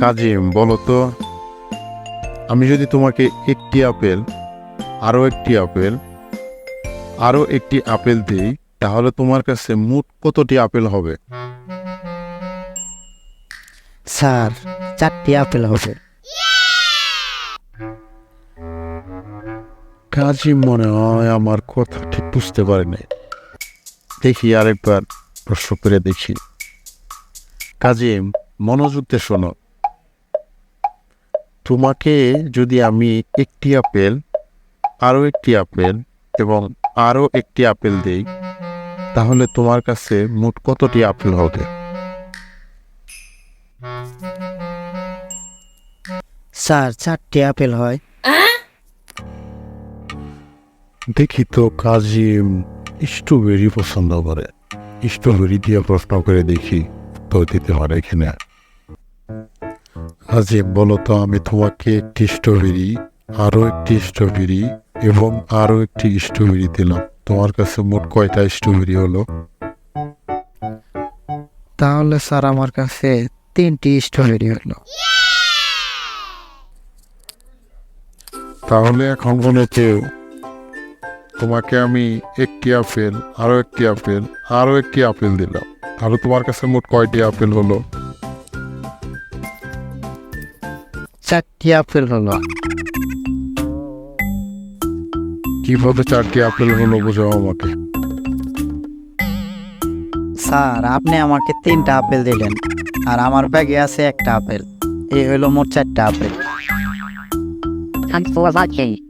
কাজিম বলো তো আমি যদি তোমাকে একটি আপেল আরও একটি আপেল আরও একটি আপেল দিই তাহলে তোমার কাছে মোট কতটি আপেল হবে? স্যার চারটি আপেল হবে। কাজিম মনে হয় আমার কথা ঠিক বুঝতে পারে নাই। দেখি আরেকবার প্রশ্ন করে দেখি। কাজিম মনোযোগ দিয়ে শোনো। তোমাকে যদি আমি একটি আপেল আরও একটি আপেল এবং আরও একটি আপেল দেই তাহলে তোমার কাছে মোট কতটি আপেল হবে? স্যার চারটি আপেল হয়। দেখি তো কাজিম স্ট্রবেরি পছন্দ করে। স্ট্রবেরি দিয়ে প্রশ্ন করে দেখি তো দিতে পারে কিনা। কাজিম বলো তো আমি তোমাকে একটি স্ট্রবেরি আরও একটি স্ট্রবেরি এবং আরও একটি স্ট্রবেরি দিলাম। তোমার কাছে মোট কয়টা স্ট্রবেরি হলো? তাহলে স্যার আমার কাছে তিনটি স্ট্রবেরি হলো। তাহলে এখন মনে কেউ তোমাকে আমি একটি আপেল আরও একটি আপেল আরও একটি আপেল দিলাম। তাহলে তোমার কাছে মোট কয়টি আপেল হলো? চারটি আপেল হলো। কীভাবে চারটি আপেল হলো বোঝাও আমাকে? স্যার আপনি আমাকে তিনটা আপেল দিলেন আর আমার ব্যাগে আছে একটা আপেল। এই হলো মোট চারটা আপেল। Thanks for watching.